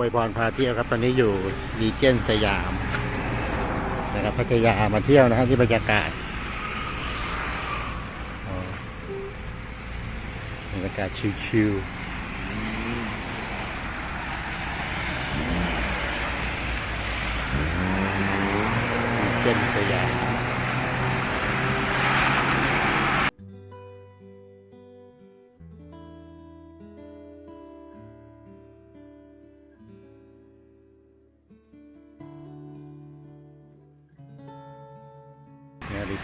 วยพรพาเที่ยวครับ ตอนนี้อยู่ดีเจนสยามนะครับพัทยามาเที่ยวนะครับที่บรรยากาศบรรยากาศชิวๆดีเจนสยาม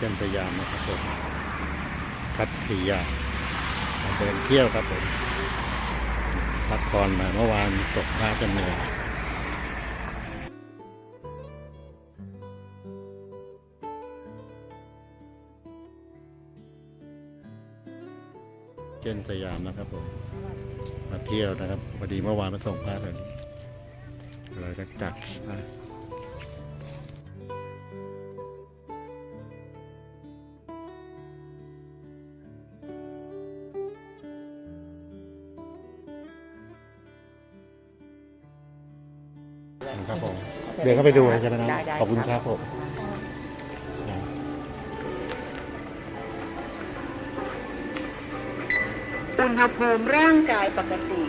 เนี่นสยามนะครับผมพัทยามาเดินเที่ยวครับผมพักผ่อนมาเมื่อวานตกน้าจนเหนื่อยเจนสยามนะครับผมมาเที่ยวนะครับพอดีเมื่อวานมาส่งพระเลยเลยก็จัดนะ เดี๋ยวเข้าไปดูใช่ไหมน้องได้ได้ขอบคุณคครัรับ บผมอุณหภูมิร่างกายปกติ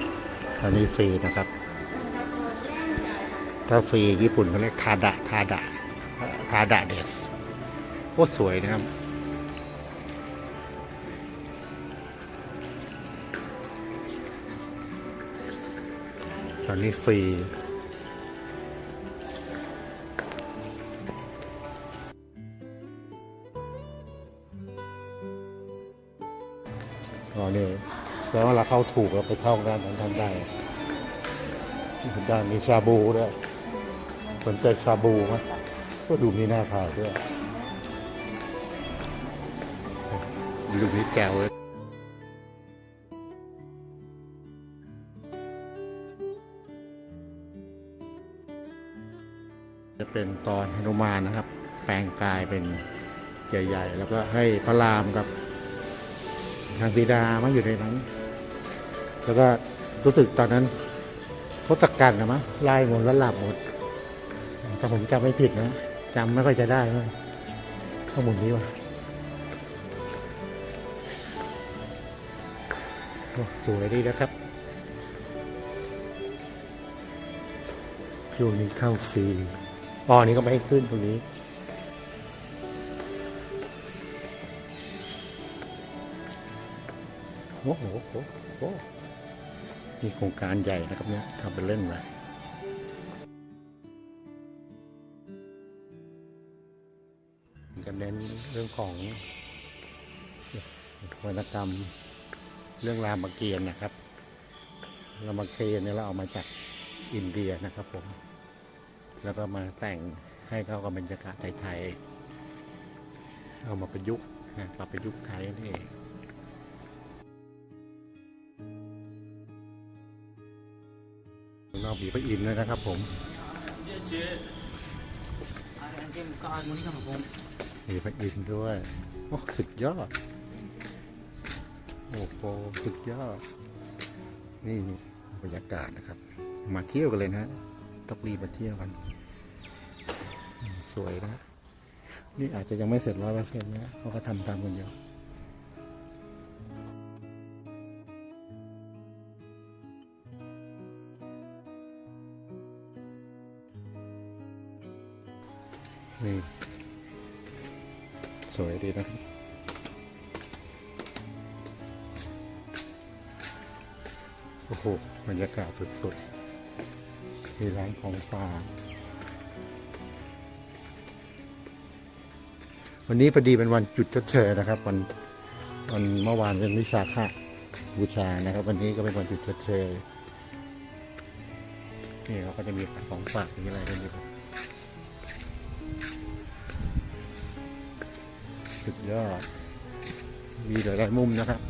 อันนี้ฟรีนะครับ ถ้าฟรีญี่ปุ่นเขาเรียกทาดะทาดะทาดะเดสโคตรสวยนะครับ ตอนนี้ฟรี อ๋อนี่แสดงว่าเราเข้าถูกแล้วไปเข้าด้านนั้นทำได้ด้านมีชาบูด้วยสนใจชาบูไหมก็ดูมีหน้าถ่ายด้วยดูมีแก้วเลยจะเป็นตอนหนุมานนะครับ แปลงกายเป็นใหญ่ ๆ แล้วก็ให้พระรามกับ ทางสีดามาอยู่ในนั้น แล้วก็รู้สึกตอนนั้นทศกัณฐ์นะมั้งไล่หมดแล้วหลับหมดแต่ผมจำไม่ผิดนะจำไม่ค่อยจะได้เลยข้อมูลนี้วะสวยดีนะครับช่วงนี้เข้าฟรีอ๋อนี่ก็ไม่ให้ขึ้นตรงนี้ อ้โหโอ้โหโอ้โหมีโครงการใหญ่นะครับเนี่ยทำเป็นเล่นไปจะเน้นเรื่องของวรรณกรรมเรื่องรามเกียรติ์นะครับ รามเกียรติ์เนี่ยเราเอามาจากอินเดียนะครับผม แล้วก็มาแต่งให้เข้ากับบรรยากาศไทยๆ เอามาประยุกต์นะปรับประยุกต์ไทยนี่ เองนอกบีพระอินทร์ด้วยนะครับผมมีพระอินทร์ด้วยโอ้สุดยอดโอ้โหสุดยอด นี่บรรยากาศนะครับ มาเที่ยวกันเลยนะต้องรีบมาเที่ยวกันอืมสวยนะนี่อาจจะยังไม่เสร็จร้อยเปอร์เซ็นต์นะเขาก็ทำตามกันอยู่ นี่ สวยดีนะครับโอ้โหบรรยากาศสุดๆ มีร้านของฝากวันนี้พอดีเป็นวันจุดชดเชยนะครับ วันวันเมื่อวานเป็นวิสาขบูชานะครับ วันนี้ก็เป็นวันจุดชดเชยนี่เขาก็จะมีของฝากมีอะไรกันอยู่ครับ ยอด มีหลายๆมุมนะครับ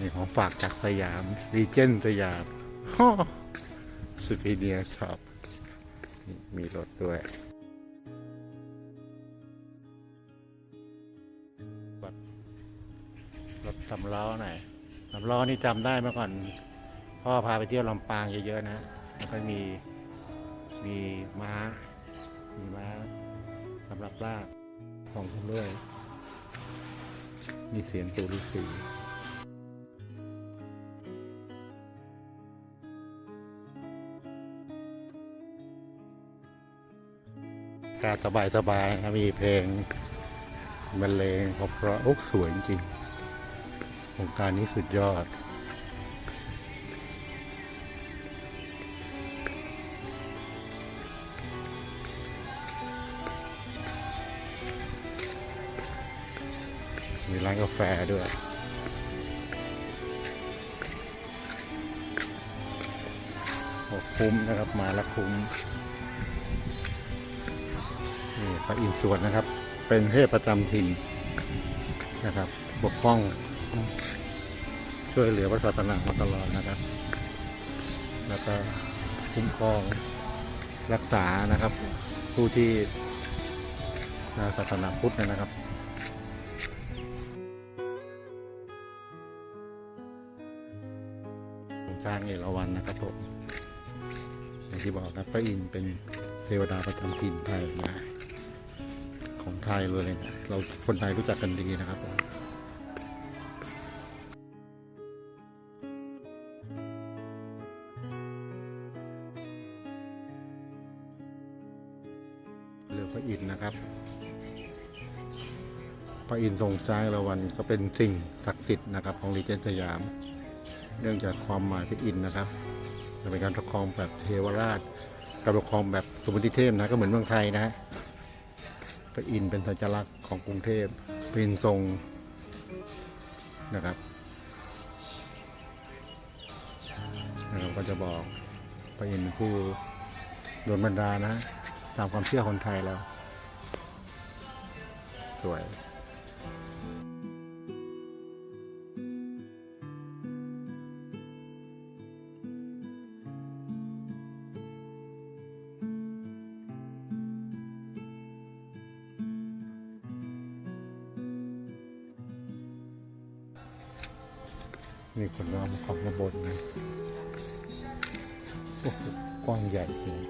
นี่ของฝากจากสยามรีเจนสยามฮ่อสุพีเนียช็อปมีรถด้วย รถสำล้อหน่อยสำล้อนี่จำได้เมื่อก่อน พ่อพาไปเที่ยวลำปางเยอะ ๆ นะ แล้วก็มี มีม้า มีม้า สำหรับลากของคุณด้วย มีเสียงตัวฤาษีการสบายสบายๆนะมีเพลงบรรเลงเพราะโอ้สวยจริงๆโครงการนี้สุดยอด ร้านกาแฟด้วยโอ้คุ้มนะครับมาแล้วคุ้มนี่พระอินทร์สวนนะครับ เป็นเทพประจำถิ่นนะครับปกป้อง ช่วยเหลือพระศาสนามาตลอดนะครับ แล้วก็คุ้มครองรักษานะครับ ผู้ที่ศาสนาพุทธนะครับ นะพระอินทร์เป็นเทวดาประจำถิ่นไทยนะ ของไทยเลยนะ เราคนไทยรู้จักกันดีนะครับผมเรือพระอินทร์นะครับ พระอินทร์ทรงช้างวัณก็เป็นสิ่งศักดิ์สิทธิ์นะครับของรีเจนต์สยาม เนื่องจากความหมายพระอินทร์นะครับ จะเป็นการปกครองแบบเทวราชการปกครองแบบสมุติเทพนะก็เหมือนเมืองไทยนะฮะพระอินทร์เป็นสัญลักษณ์ของกรุงเทพเป็นทรงนะครับนะครับก็จะบอกพระอินทร์ผู้โดนบันดานะ ตามความเชื่อคนไทยแล้ว สวย มีคนน้อมของระบนนะโอ้โหกว้างใหญ่เลย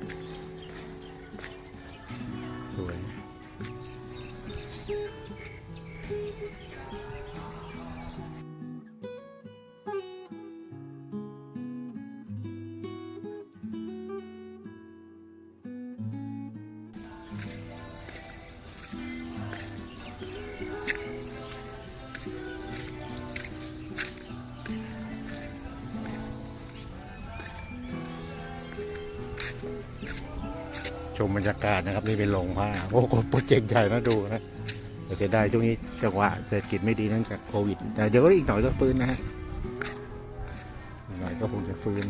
ชมบรรยากาศนะครับ นี่เป็นโรงผ้าโอ้โหโปรเจกต์ใหญ่นะดูนะแต่เสียดายช่วงนี้จังหวะเศรษฐกิจไม่ดีเนื่องจากโควิด แต่เดี๋ยวก็อีกหน่อยก็ฟื้นนะฮะหน่อยก็คงจะฟื้น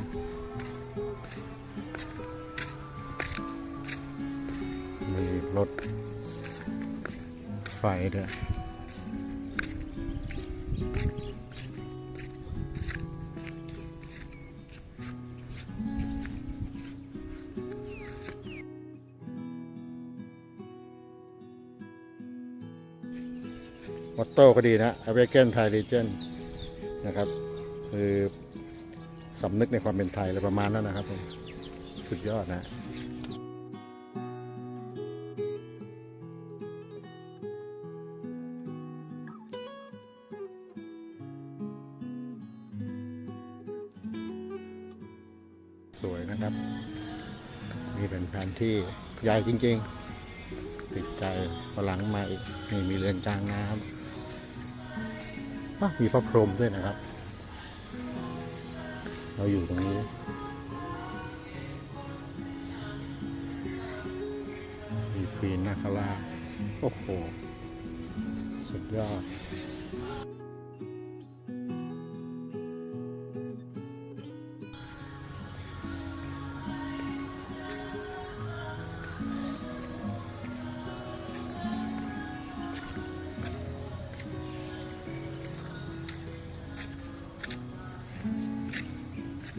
มีรถไฟด้วย โต้ก็ดีนะ a w a k e n Thai Legend นะครับ คือสำนึกในความเป็นไทยอะไรประมาณนั้นนะครับผมสุดยอดนะสวยนะครับ นี่เป็นแผนที่ใหญ่จริง ๆ ติดใจฝรั่งมาอีก นี่มีเรือนจางน้ำ มีพระพรหมด้วยนะครับ เราอยู่ตรงนี้มีควีนนาคาราโอ้โห สุดยอด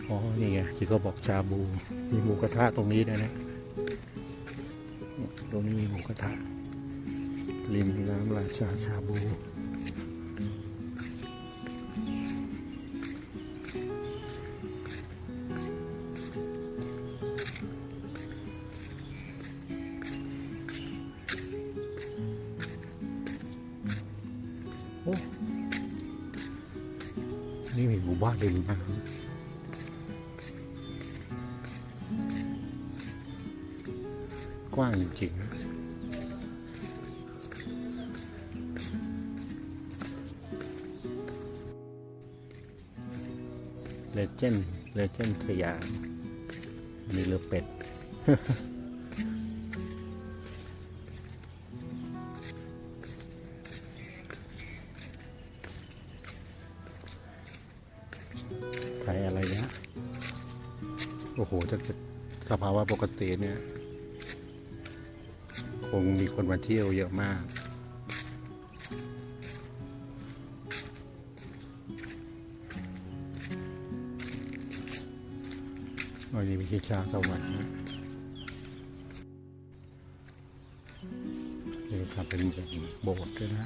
อ๋อ นี่ไงที่เขาบอกชาบู มีหมูกระทะตรงนี้ด้วยนะ ตรงนี้มีหมูกระทะริมน้ำราชาชาบู เลเจนด์เลเจนด์สยามมีเรือเป็ดใครอะไรเนี่ย โอ้โหถ้าเกิดสภาวะปกติเนี่ย คงมีคนมาเที่ยวเยอะมาก วันนี้มีชิชาสวรรค์นะนี่ทำเป็นโบสถ์ด้วยนะ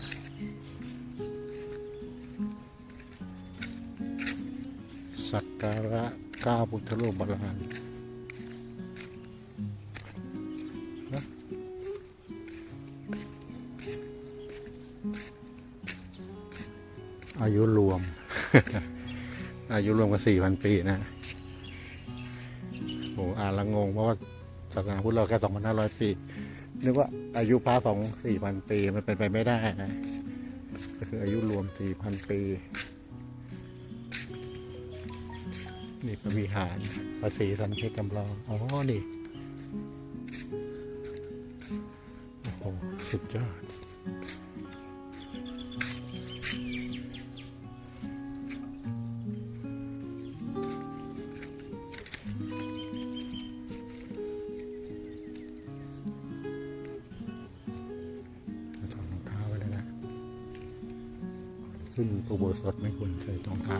สักการะก้าพุทธรูปโบราณนอายุรวม อายุรวมกันสี่พันปีนะ ละงง เพราะว่าศาสนาพุทธเราแค่สองพันห้าร้อยปี นึกว่าอายุพระสองสี่พันปีมันเป็นไปไม่ได้นะก็คืออายุรวมสี่พันปี นี่พระวิหารภาษีสันเพชรจำลอง อ๋อ นี่ โอ้โห สุดยอด ขึ้นอุโบสถไม่ควรใส่รองเท้า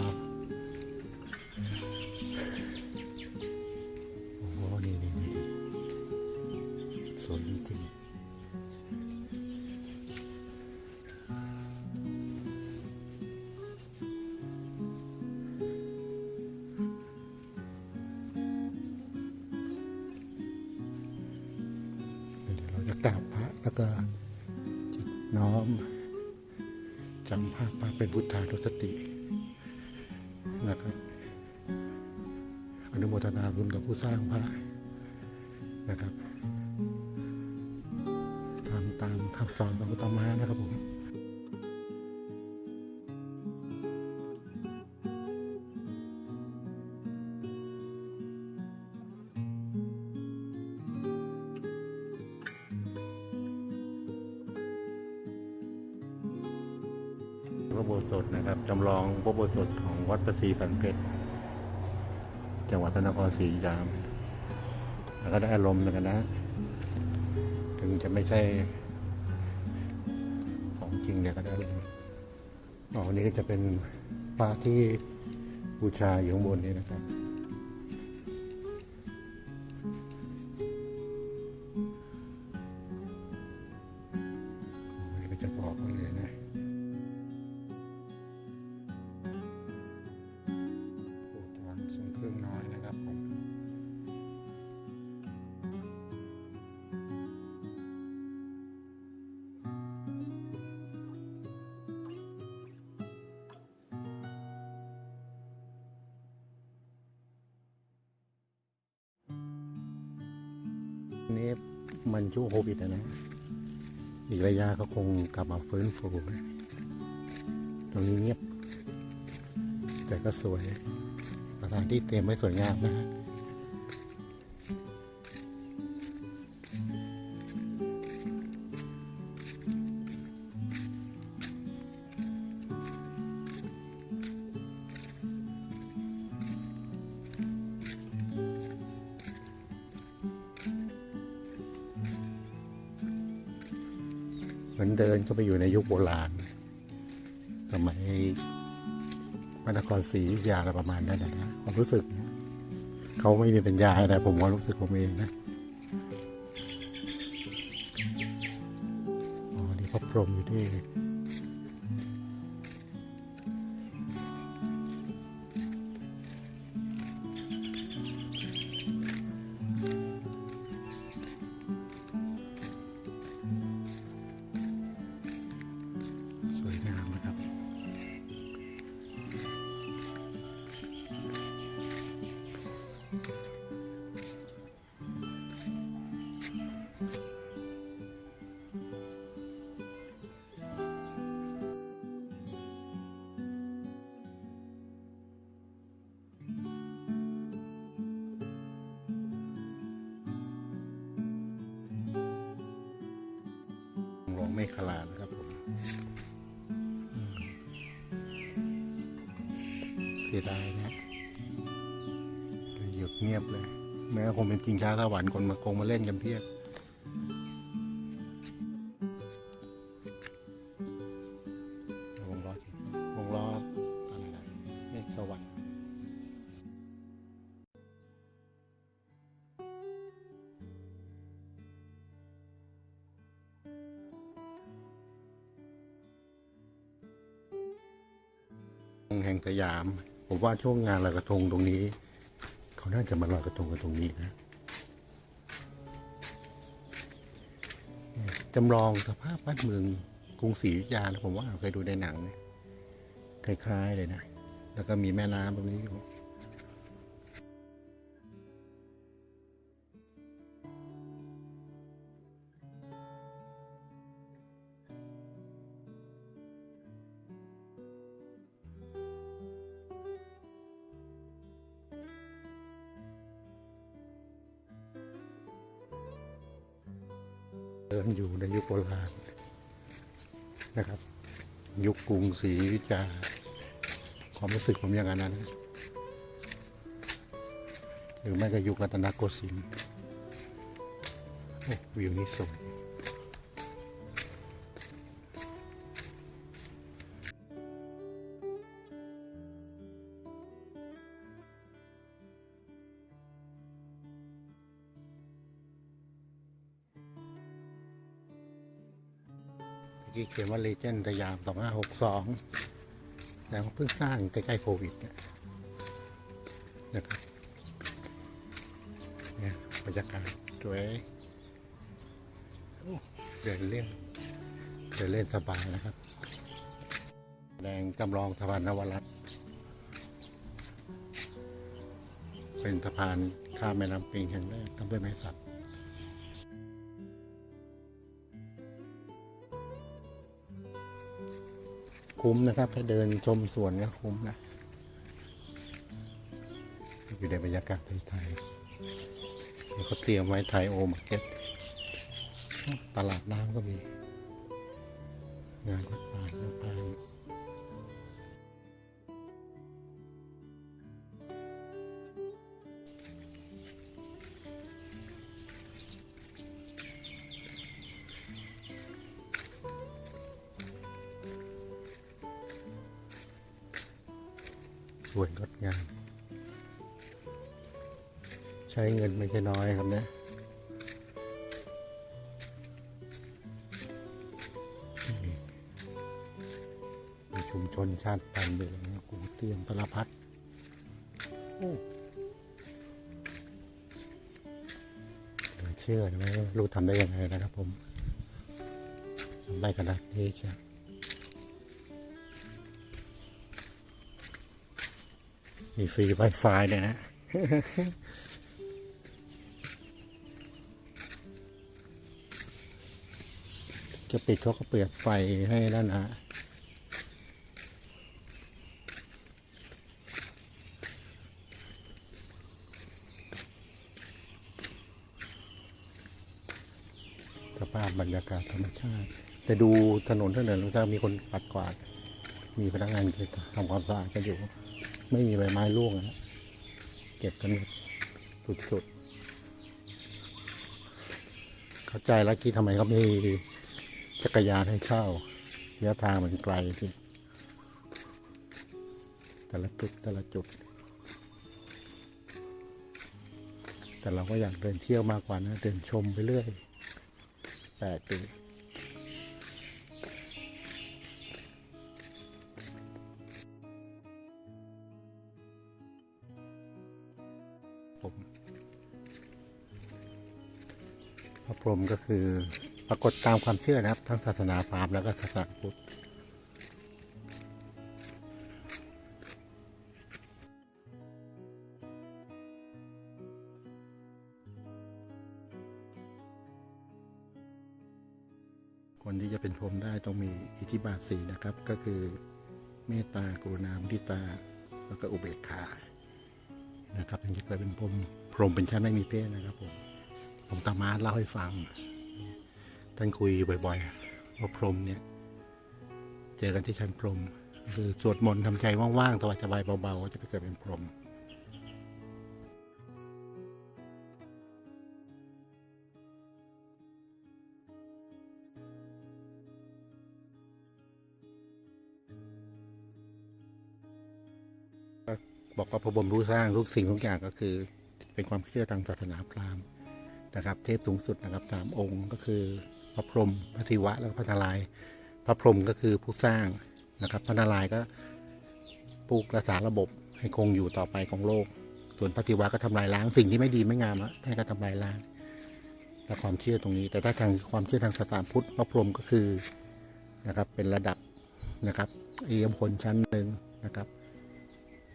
โบสถนะครับจำลองพระโบสถของวัดประศรีสันเพชรจังหวัดพระนครศรีอยุธยาแล้วก็ได้อารมณ์เหมือนกันนะ ถึงจะไม่ใช่ของจริงเนี่ยก็ได้อารมณ์อ๋อนี้ก็จะเป็นพระที่บูชาอยู่ข้างบนนี้นะครับ นี้มันช่วงโควิดนะนะ อีกระยะก็คงกลับมาฟื้นฟูนะตรงนี้เงียบ แต่ก็สวยสถานที่เตรียมไว้สวยงามนะฮะ มือนเดินก็ไปอยู่ในยุคโบราณสมัยพระนครศรีอยุธยาอะไรประมาณนั้นนะนะความรู้สึกนะเขาไม่มีปัญญาอะไรผมว่ารู้สึกผมเองนะอ๋อนี่พระพรหมอยู่ที่ เมฆขลานะครับผมเสียดายนะหยุดเงียบเลย แม้คงเป็นจริงช้าสวรรค์คนมาคงมาเล่นกันเพียบ แห่งสยาม ผมว่าช่วงงานลอยกระทงตรงนี้ เขาน่าจะมาลอยกระทงกันตรงนี้นะจำลองสภาพบ้านเมืองกรุงศรีอยุธยานะผมว่าเคยดูในหนังเนี่ยคล้ายๆเลยนะ แล้วก็มีแม่น้ำตรงนี้อยู่ กรุงศรีอยุธยาความรู้สึกผมอย่างนั้นนะหรือไม่ก็ยุครัตนโกสินทร์โอ้วิวนี้สวย กี้เขียนว่าเลเจนด์สยาม 2562แต่ว่าเพิ่งสร้างใกล้ๆโควิดนะครับเนี่ยบรรยากาศสวยเดินเล่นเดินเล่นสบายนะครับ แดงจำลองสะพานนวรัตน์เป็นสะพานข้ามแม่น้ำปิงแห่งแรกทำด้วยไม้สัก คุ้มนะครับถ้าเดินชมสวนก็คุ้มนะอยู่ในบรรยากาศไทยๆเขาเตรียมไว้ไทยโอมาร์เก็ตตลาดน้ำก็มี งานวัดป่าน้ำปาน ชุมชนชาติพันธุ์ด้วยนะกูเตรียมสารพัดโอ้เชื่อนะไม่รู้ทำได้ยังไงนะครับผมทำได้ขนาดนี้ใช่มีฟรีไวไฟเลยนะจะปิดเขาก็เปิดไฟให้แล้วนะสภาพ บรรยากาศธรรมชาติ แต่ดูถนนถนนก็มีคนปัดกวาด มีพนักงานทำความสะอาดกันอยู่ ไม่มีใบไม้ร่วงนะเก็บกันสุดๆเข้าใจแล้วกี้ทำไมเขาไม่จักรยานให้เช่าระยะทางมันไกลที่แต่ละจุดแต่ละจุด แต่เราก็อยากเดินเที่ยวมากกว่านะ เดินชมไปเรื่อย แปดปีผมพระพรหมก็คือปรากฏตามความเชื่อนะครับ ทั้งศาสนาพราหมณ์แล้วก็ศาสนาพุทธ คนที่จะเป็นพรหมได้ต้องมีอิทธิบาทสีนะครับ ก็คือเมตตากรุณามุทิตา แล้วก็อุเบกขานะครับถึงจะเกิดเป็นพรหมพรหมเป็นชั้นไม่มีเพศนะครับผมผมตามาเล่าให้ฟัง ท่านคุยบ่อยพระพรหมเนี่ย เจอกันที่ชั้นพรหมคือสวดมนต์ทำใจว่างๆสบายๆเบาๆจะไปเกิดเป็นพรหม ระพรมรู้สร้างทุกสิ่งทุกอย่างก็คือ เป็นความเชื่อทางศาสนาพราหมณ์นะครับ เทพสูงสุดนะครับสามองค์ก็คือพระพรหมพระศิวะแล้วก็พระนารายณ์พระพรหมก็คือผู้สร้างนะครับ พระนารายณ์ก็ผู้รักษาระบบให้คงอยู่ต่อไปของโลก ส่วนพระศิวะก็ทำลายล้างสิ่งที่ไม่ดีไม่งามอะท่านก็ทำลายล้างและความเชื่อตรงนี้ แต่ถ้าทางความเชื่อทางศาสนาพุทธพระพรหมก็คือนะครับเป็นระดับนะครับเอียมคนชั้นหนึ่งนะครับ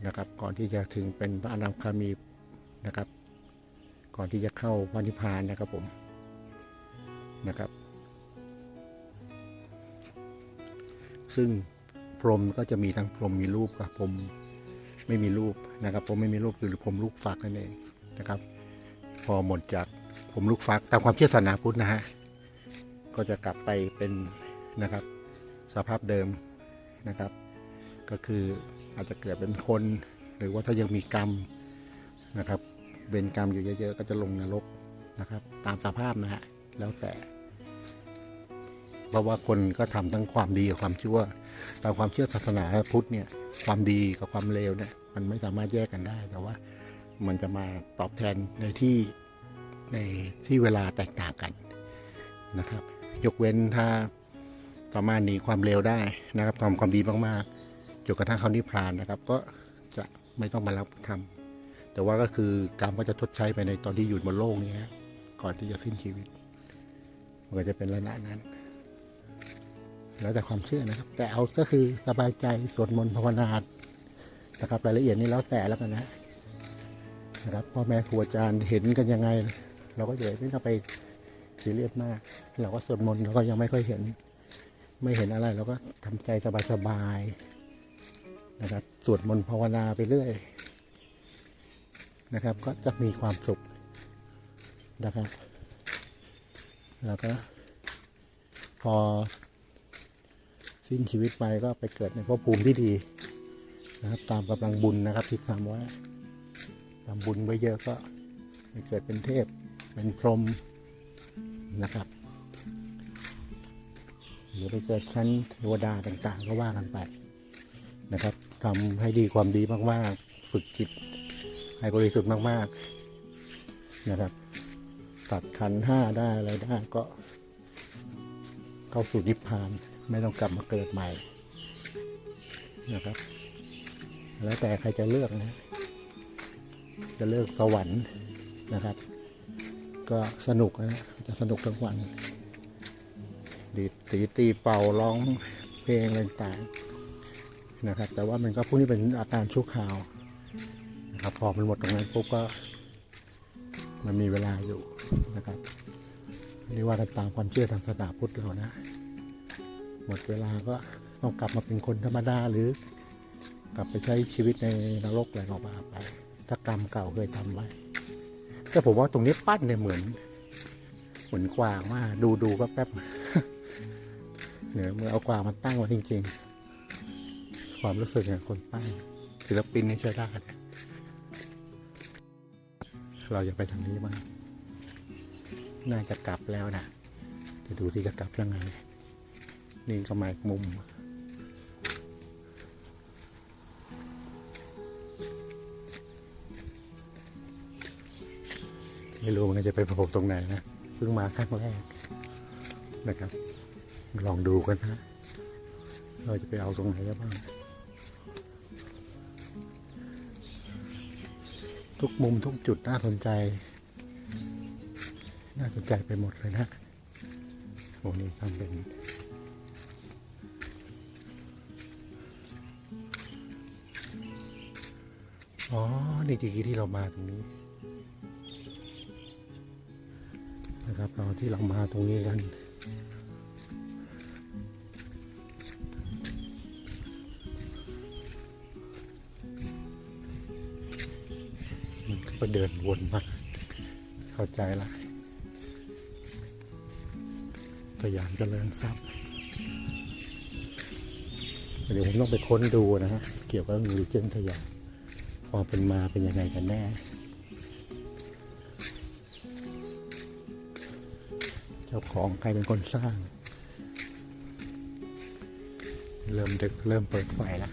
นะครับ ก่อนที่จะถึงเป็นพระอนาคามีนะครับ ก่อนที่จะเข้าพระนิพพานนะครับผมนะครับ ซึ่งพรมก็จะมีทั้งพรมมีรูปกับพรมไม่มีรูปนะครับพรมไม่มีรูปคือพรมลูกฟักนั่นเองนะครับ พอหมดจากพรมลูกฟักตามความเชื่อศาสนาพุทธนะฮะก็จะกลับไปเป็นนะครับสภาพเดิมนะครับ ก็คือ อาจจะเกิดเป็นคน หรือว่าถ้ายังมีกรรมนะครับเวรกรรมอยู่เยอะๆ ก็จะลงนรกนะครับ ตามสภาพนะฮะแล้วแต่ เพราะว่าคนก็ทำทั้งความดีกับความชั่วตามความเชื่อศาสนาพุทธเนี่ยความดีกับความเลวเนี่ยมันไม่สามารถแยกกันได้ แต่ว่ามันจะมาตอบแทนในที่ในที่เวลาแตกต่างกันนะครับ ยกเว้นถ้าสามารถหนีความเลวได้นะครับทำความดีมากๆ จนกระทั่งเขานิพพานนะครับ ก็จะไม่ต้องมารับทำแต่ว่าก็คือกรรมก็จะทดใช้ไปในตอนที่อยู่บนโลกนี้ก่อนที่จะสิ้นชีวิต มันก็จะเป็นลักษณะนั้น แล้วแต่ความเชื่อนะครับ แต่เอาก็คือสบายใจสวดมนต์ภาวนานะครับรายละเอียดนี้แล้วแต่แล้วกันนะนะครับพ่อแม่ครูอาจารย์เห็นกันยังไง เราก็อย่าไม่ต้องไปซีเรียสมาก เราก็สวดมนต์เราก็ยังไม่ค่อยเห็น ไม่เห็นอะไรเราก็ทำใจสบายๆ นะครับสวดมนต์ภาวนาไปเรื่อยนะครับ ก็จะมีความสุขนะครับ แล้วก็ พอสิ้นชีวิตไปก็ไปเกิดในภพภูมิที่ดีนะครับ ตามกำลังบุญนะครับที่ทำไว้ทำบุญไว้เยอะก็ไปเกิดเป็นเทพเป็นพรหมนะครับหรือไปเกิดชั้นเทวดาต่างๆ ก็ว่ากันไปนะครับ ทำให้ดีความดีมาก ๆ ฝึกจิต ให้บริสุทธิ์มาก ๆ นะครับ ตัดขันห้าได้อะไรได้ก็ เข้าสู่นิพพานไม่ต้องกลับมาเกิดใหม่นะครับ แล้วแต่ใครจะเลือกนะ จะเลือกสวรรค์นะครับ ก็สนุกนะจะสนุกทั้งวันดีตีตีเป่าร้องเพลงอะไรต่างๆ นะครับ แต่ว่ามันก็พวกนี้เป็นอาการชั่วคราวนะครับพอมันหมดตรงนั้นปุ๊บก็ มันมีเวลาอยู่นะครับเรียกว่ากันตามความเชื่อทางศาสนาพุทธเรานะ หมดเวลาก็ต้องกลับมาเป็นคนธรรมดาหรือกลับไปใช้ชีวิตในนรกอะไรก็ว่าไปถ้ากรรมเก่าเคยทำไว้แต่ผมว่าตรงนี้ปั้นเนี่ยเหมือนเหมือนกวางมากดูดูก็แป๊บเหนี่ยเมื่อเอากวางมาตั้งไว้จริง ๆ ความรู้สึกของคนปั้นศิลปินนี่ใช้ได้นะเราอย่าไปทางนี้มางน่าจะกลับแล้วนะจะดูที่จะกลับยังไง นี่ก็มาอีกมุมไม่รู้มันจะไปประกบตรงไหนนะเพิ่งมาครั้งแรกนะครับ ลองดูกันนะ เราจะไปเอาตรงไหนบ้าง ทุกมุมทุกจุดน่าสนใจ น่าสนใจไปหมดเลยนะโอ้นี่ทำเป็นอ๋อ นี่ทีที่เรามาตรงนี้ นะครับ เราที่เรามาตรงนี้กัน ก็เดินวนมา เข้าใจละสยามเจริญทรัพย์เดี๋ยวผมต้องไปค้นดูนะฮะ เกี่ยวกับงูเจิ้งขยะความเป็นมาเป็นยังไงกันแน่ เจ้าของใครเป็นคนสร้าง เริ่มดึกเริ่มเปิดไฟแล้ว